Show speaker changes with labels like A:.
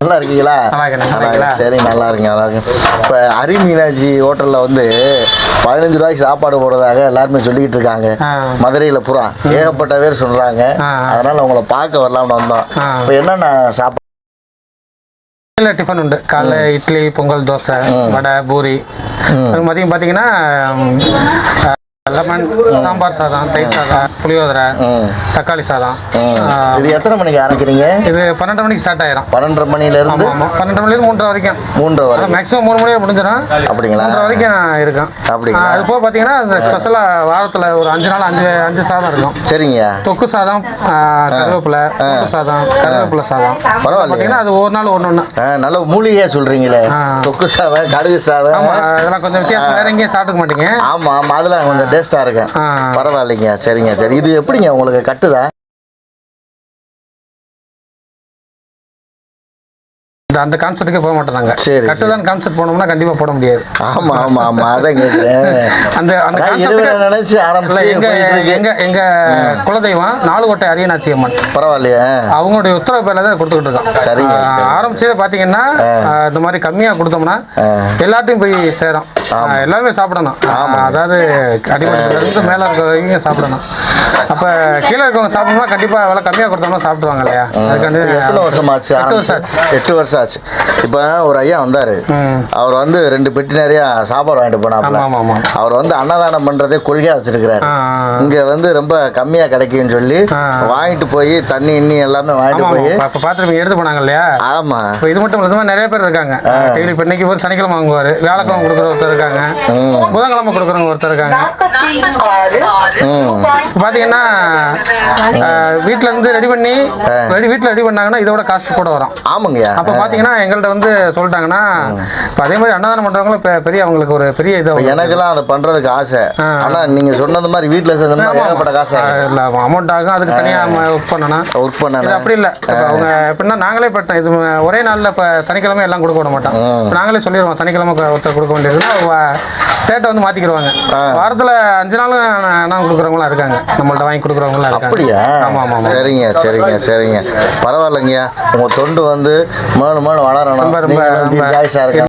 A: நல்லா இருக்கீங்களா? சரி நல்லா இருக்கேன் நல்லா இருக்கேன் இப்போ ஹரி மீனாட்சி ஹோட்டலில் வந்து பதினஞ்சு ரூபாய்க்கு சாப்பாடு போடுறதாக எல்லாருமே சொல்லிக்கிட்டு இருக்காங்க. மதுரையில் புறா ஏகப்பட்ட பேர் சொல்கிறாங்க. அதனால் உங்களை பார்க்க வரலாம்னு வந்தோம். இப்போ என்னென்ன சாப்பாடு?
B: இல்ல டிஃபன் உண்டு. காலைல இட்லி பொங்கல் தோசை வடை பூரி. அது மதியம் பார்த்தீங்கன்னா லெமன் சாம்பார் சாதம் தயிர் சாதம் புளியோதரை தக்காளி சாதம்.
A: இது எத்தனை மணிக்கு ஆரம்பிக்கிறீங்க?
B: இது பன்னெண்டு மணிக்கு ஸ்டார்ட் ஆயிரும்.
A: பன்னெண்டரை
B: ஆமாம் ஆமாம் பன்னெண்டு மணிலேருந்து மூன்றரை வரைக்கும்.
A: மூன்றரை வரை
B: மேக்ஸிமம் மூணு மணியே முடிஞ்சிடும்
A: அப்படிங்களா?
B: மூன்றரை வரைக்கும் இருக்கும்.
A: அப்படிங்களா?
B: ஆ, அது போக பார்த்தீங்கன்னா இந்த ஸ்பெஷலாக வாரத்தில் ஒரு அஞ்சு நாள் அஞ்சு அஞ்சு சாதம் இருக்கும்.
A: சரிங்க.
B: தொக்கு சாதம் கருவேப்பிலை சாதம் கருவேப்பிலை சாதம்.
A: பரவாயில்லையே.
B: பார்த்தீங்கன்னா அது ஒரு நாள் ஒன்று ஒன்று
A: நல்ல மூலிகையாக சொல்கிறீங்களே. தொக்கு சாதம் கடுகு சாதம்.
B: ஆமாம் அதெல்லாம் கொஞ்சம் வித்தியாசம் வேற எங்கேயும் சாப்பிட்டுக்க மாட்டீங்க.
A: ஆமாம் ஆமாம் அதில் கொஞ்சம் டேஸ்ட்டாக இருக்கும். பரவாயில்லைங்க. சரிங்க சரி. இது எப்படிங்க? உங்களுக்கு கட்டுதா?
B: அந்த கான்செப்ட்டுக்கே போக மாட்டோம் நாங்கள்
A: சரி,
B: கட்டுதான் கான்செப்ட் போனோம்னா கண்டிப்பாக போட முடியாது.
A: ஆமா ஆமா ஆமா அதான் கேட்குறேன்
B: அந்த அந்த
A: நினைச்சு ஆரம்பிச்சு
B: எங்க
A: போயிட்டு இருக்கு.
B: எங்க எங்க குலதெய்வம் நாலுகோட்டை அரியநாச்சி அம்மன்
A: பரவாயில்லையே.
B: அவங்களுடைய உத்தரவு பேர்ல தான் கொடுத்துக்கிட்டு இருக்கோம்
A: சரி.
B: ஆரம்பிச்சதே பாத்தீங்கன்னா ஆ, இந்த மாதிரி கம்மியா கொடுத்தோம்னா எல்லாத்தையும் போய் சேரும். ஆ, எல்லாருமே சாப்பிடணும். அதாவது அடிமட்டத்துல இருந்து மேல இருக்கிறவங்க சாப்பிடணும். அப்ப கீழே இருக்கவங்க சாப்பிடணும்னா கண்டிப்பா விலை கம்மியா கொடுத்தோம்னா சாப்பிடுவாங்க இல்லையா? அதுக்காண்டி
A: எத்தனை வருஷம் ஆச்சு
B: எட்டு? வருஷம் ஆச்சு.
A: எட்டு வருஷம் ஆச்சு இப்போ ஒரு ஐயா வந்தாரு. அவர் வந்து ரெண்டு பெட்டி நிறைய சாப்பாடு வாங்கிட்டு
B: ஆமா
A: அவர் வந்து அன்னதானம் பண்றதே கொள்கையா வச்சிருக்கிறாரு. இங்க வந்து ரொம்ப கம்மியா கிடைக்குன்னு சொல்லி. வாங்கிட்டு போய் தண்ணி இன்னி எல்லாமே வாங்கிட்டு போய்
B: இப்ப- பாத்துருப்பீங்க எடுத்து போனாங்க இல்லையா?
A: ஆமா.
B: இப்போ இது மட்டும் இல்லாம நிறைய பேர் இருக்காங்க. டெய்லி இப்போ இன்னைக்கு ஒரு சனிக்கிழமை வாங்குவாரு. வியாழக்கிழமை கொடுக்குற ஒருத்தர் இருக்காங்க. புதன்கிழமை கொடுக்குறவங்க ஒருத்தர் இருக்காங்க. பார்த்தீங்கன்னா இருந்து ரெடி பண்ணி ரெடி வீட்டில் ரெடி பண்ணாங்கன்னா இதோட காஸ்ட் கூட வரும்.
A: ஆமாங்கய்யா.
B: அப்போ பார்த்தீங்கன்னா எங்கள்கிட்ட வந்து சொல்லிட்டாங்கன்னா இப்போ அதே மாதிரி அன்னதானம் பண்ணுறவங்களும் பெரிய அவங்களுக்கு ஒரு பெரிய இதாக
A: எனக்கெல்லாம் அதை பண்றதுக்கு ஆசை.
B: ஆ.
A: ஆனா நீங்க சொன்னது மாதிரி வீட்டுல செஞ்சோம்னா ஏகப்பட்ட காசு
B: இல்லை அமௌண்ட் ஆகும் அதுக்கு தனியாக ஒர்க் பண்ணணும்.
A: ஒர்க்
B: இது
A: பண்ணல
B: அப்படி இல்லை. அவங்க எப்படின்னா நாங்களே பட்டோம் இது ஒரே நாளில் இப்போ சனிக்கிழமை எல்லாம் கொடுக்க விட மாட்டோம். நாங்களே சொல்லிடுவோம் சனிக்கிழமை ஒருத்தர் கொடுக்க வேண்டியதுன்னா டேட்டை வந்து மாற்றிக்கிடுவாங்க வாரத்தில் அஞ்சு நாளும் நான் கொடுக்குறவங்களாம் இருக்காங்க. நம்மள்ட்ட வாங்கி கொடுக்குறவங்களாம் இருக்காங்க.
A: அப்படியா?
B: ஆமாம் ஆமாம்
A: சரிங்க சரிங்க சரிங்க. பரவாயில்லைங்கய்யா. உங்க தொண்டு வந்து மேலும் மேலும் வளரணும்
B: ரொம்ப, ரொம்ப,
A: ஜாய்ஸா இருக்க